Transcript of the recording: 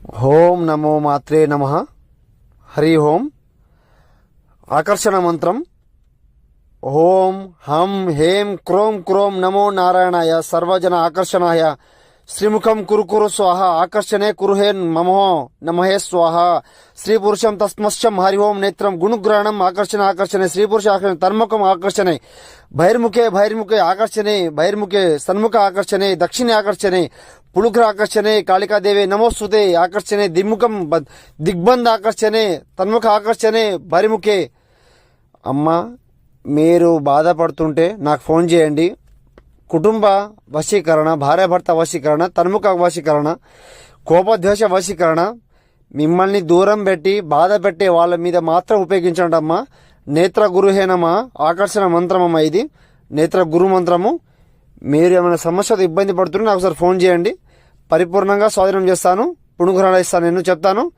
ఓం నమో మాత్రే నమ హరి ఓం ఆకర్షణ మంత్రం ఓం హం హేం క్రోం క్రోం నమో నారాయణాయ సర్వజన ఆకర్షణాయ శ్రీముఖం కురుకురు స్వాహ ఆకర్షణే కురుహేన్ మమో నమహే స్వాహ. స్త్రీ పురుషం తస్మశ్యం హరి ఓం నేత్రం గుణగ్రహణం ఆకర్షణ ఆకర్షణే స్త్రీ పురుష ఆకర్షణ తన్ముఖం ఆకర్షణే భైర్ముఖే భైర్ముఖే ఆకర్షణే భైర్ముఖే సన్ముఖ ఆకర్షణే దక్షిణ ఆకర్షణే పులుగ్ర ఆకర్షణే కాళికాదేవి నమోస్తుతే ఆకర్షణే దిగ్ముఖం దిగ్బంధ ఆకర్షణే తన్ముఖ ఆకర్షణే భైర్ముఖే అమ్మ మీరు బాధపడుతుంటే నాకు ఫోన్ చేయండి. కుటుంబ వశీకరణ భార్యాభర్త వశీకరణ తన్ముఖ వశీకరణ కోపద్వేష వశీకరణ మిమ్మల్ని దూరం పెట్టి బాధ పెట్టే వాళ్ళ మీద మాత్రం ఉపయోగించండి అమ్మా నేత్ర గురుహేనమా? ఆకర్షణ మంత్రమమ్మా ఇది. నేత్ర గురు మంత్రము. మీరు ఏమైనా సమస్యతో ఇబ్బంది పడుతుంటే నాకు ఒకసారి ఫోన్ చేయండి. పరిపూర్ణంగా స్వాధీనం చేస్తాను. పుణుగురాలు ఇస్తాను. నేను చెప్తాను.